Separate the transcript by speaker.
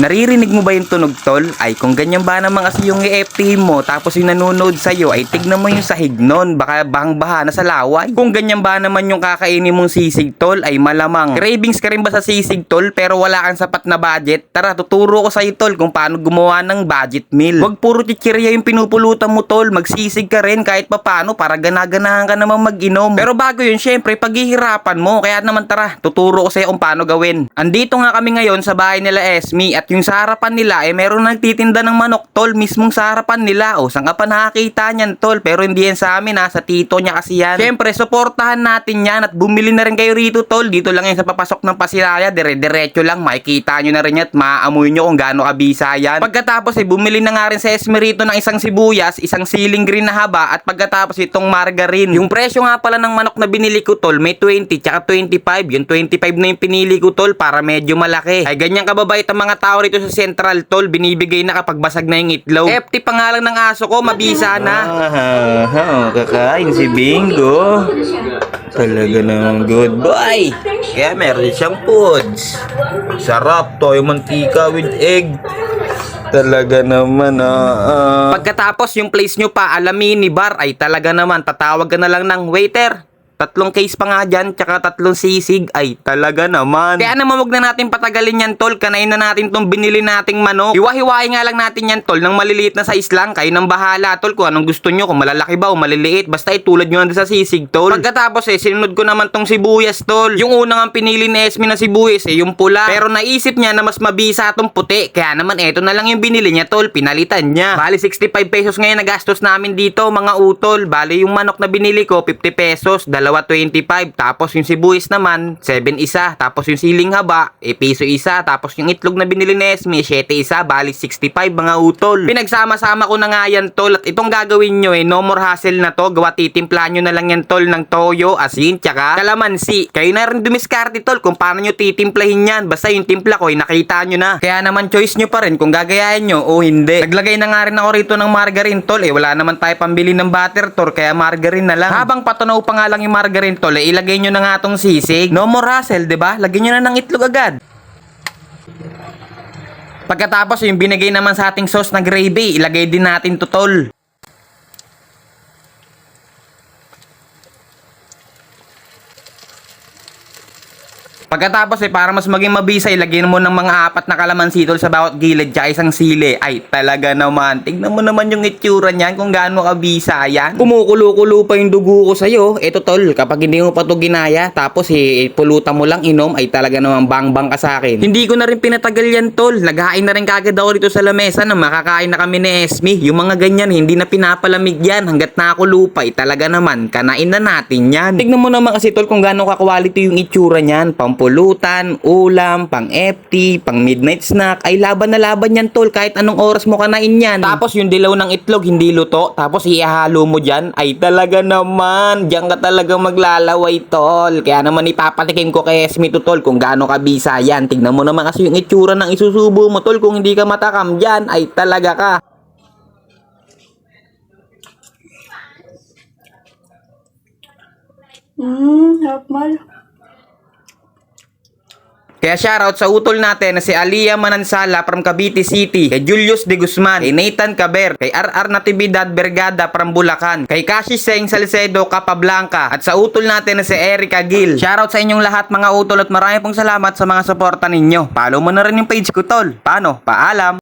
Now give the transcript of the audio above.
Speaker 1: Naririnig mo ba yung tunog tol? Ay kung ganyan ba naman kasi yung EFT mo tapos yung nanonood sa'yo ay tignan mo yung sahig nun. Baka bang baha na sa laway. Kung ganyan ba naman yung kakainin mong sisig tol ay malamang. Cravings ka rin ba sa sisig tol pero wala kang sapat na budget? Tara tuturo ko sa'yo tol kung paano gumawa ng budget meal. Huwag puro chichirya yung pinupulutan mo tol. Magsisig ka rin kahit papano para ganaganahan ka naman mag-inom. Pero bago yun syempre paghihirapan mo. Kaya naman tara tuturo ko sa'yo kung paano gawin. Andito nga kami ngayon sa bahay nila Esme at yung sa harapan nila eh meron nagtitinda ng manok tol mismong sa harapan nila. O saan ka pa nakakita niyan tol pero hindi yan sa amin ha sa tito niya kasi yan. Syempre suportahan natin yan at bumili na rin kayo rito tol. Dito lang yan sa papasok ng Pasiraya dire-diretso lang makikita nyo na rin yan at maaamoy nyo kung gaano kabisa yan. Pagkatapos eh bumili na nga rin sa Esme rito ng isang sibuyas, isang siling green na haba at pagkatapos itong margarine. Yung presyo nga pala ng manok na binili ko tol may 20 tsaka 25. Yung 25 na yung pinili ko tol para medyo malaki. Ay ganyan kababait ang mga tao rito sa Central tol. Binibigay na kapag basag na yung itlog. FT pangalan ng aso ko, mabisa na. Ah, kakain si Bingo. Talaga namang good boy. Kaya meron siyang foods. Sarap to, yung mantika with egg. Talaga naman ah. Pagkatapos yung place nyo pa, alamin ni bar ay talaga naman tatawag ka na lang ng waiter. Tatlong case pa nga dyan, tsaka tatlong sisig, ay talaga naman. Kaya naman wag na natin patagalin yan tol, kanain na natin tong binili nating manok. Hiwa-hiwain nga lang natin yan tol, ng maliliit na size lang, kayo nang bahala tol, kung anong gusto nyo, kung malalaki ba o maliliit, basta itulad nyo lang sa sisig tol. Pagkatapos eh, sinunod ko naman tong sibuyas tol. Yung unang ang pinili ni Esme na sibuyas eh, yung pula. Pero naisip niya na mas mabisa tong puti, kaya naman eto na lang yung binili niya tol, pinalitan niya. Bali 65 pesos ngayon nagastos namin dito mga utol. Bali yung manok na binili ko 50 pesos, dalawa 25, tapos yung sibuyas naman 7 isa, tapos yung siling haba eh piso isa, tapos yung itlog na binili ni Esme 7 isa, bali 65 mga utol. Pinagsama-sama ko na nga yan tol at itong gagawin nyo eh no more hassle na to, gawa titimpla nyo na lang yan tol ng toyo, asin, tsaka kalamansi. Kayo na rin dumiskarte tol kung paano nyo titimplahin yan, basta yung timpla ko eh nakita nyo na. Kaya naman choice nyo pa rin kung gagayahin nyo o hindi. Naglagay na nga rin ako rito ng margarine tol eh, wala naman tayo pambili ng butter tol, kaya margarine na lang. Habang patunaw pa nga lang yung margarine tol, eh, ilagay nyo na nga tong sisig. No more hassle, 'di ba? Lagyan nyo na ng itlog agad. Pagkatapos yung binigay naman sa ating sauce na gravy, ilagay din natin to tol. Pagkatapos eh, para mas maging mabisa, ilagyan mo ng mga apat na kalamansi tol sa bawat gilid tsaka isang sili. Ay, talaga naman. Tignan mo naman yung itsura niyan kung gaano kabisa yan. Kumukulo-kulo pa yung dugo ko sa'yo. Eto tol, kapag hindi mo pa to ginaya, tapos eh, pulutan mo lang inom, ay talaga naman bang-bang ka sa akin. Hindi ko na rin pinatagal yan tol. Naghain na rin kagad ako dito sa lamesa na makakain na kami ni Esme. Yung mga ganyan, hindi na pinapalamig yan hanggat nakulo pa. Ay talaga naman, kanain na natin yan. Tignan mo naman kasi tol kung gaano ka-quality yung itsura niyan. Pampulutan, ulam, pang FT, pang midnight snack. Ay laban na laban yan tol kahit anong oras mo kanain yan. Tapos yung dilaw ng itlog hindi luto. Tapos ihalo mo dyan. Ay talaga naman. Diyan ka talaga maglalaway tol. Kaya naman ipapatikim ko kay Esme to tol kung gaano kabisa yan. Tignan mo naman kasi yung itsura ng isusubo mo tol. Kung hindi ka matakam dyan ay talaga ka.
Speaker 2: Hmm, harap mal.
Speaker 1: Kaya shoutout sa utol natin na si Alia Manansala from Cavite City, kay Julius De Guzman, kay Nathan Caber, kay RR Natividad Bergada from Bulacan, kay Kashi Seng Salcedo Capablanca, at sa utol natin na si Erica Gil. Shoutout sa inyong lahat mga utol at marami pong salamat sa mga suporta ninyo. Follow mo na rin yung page ko tol. Paano? Paalam!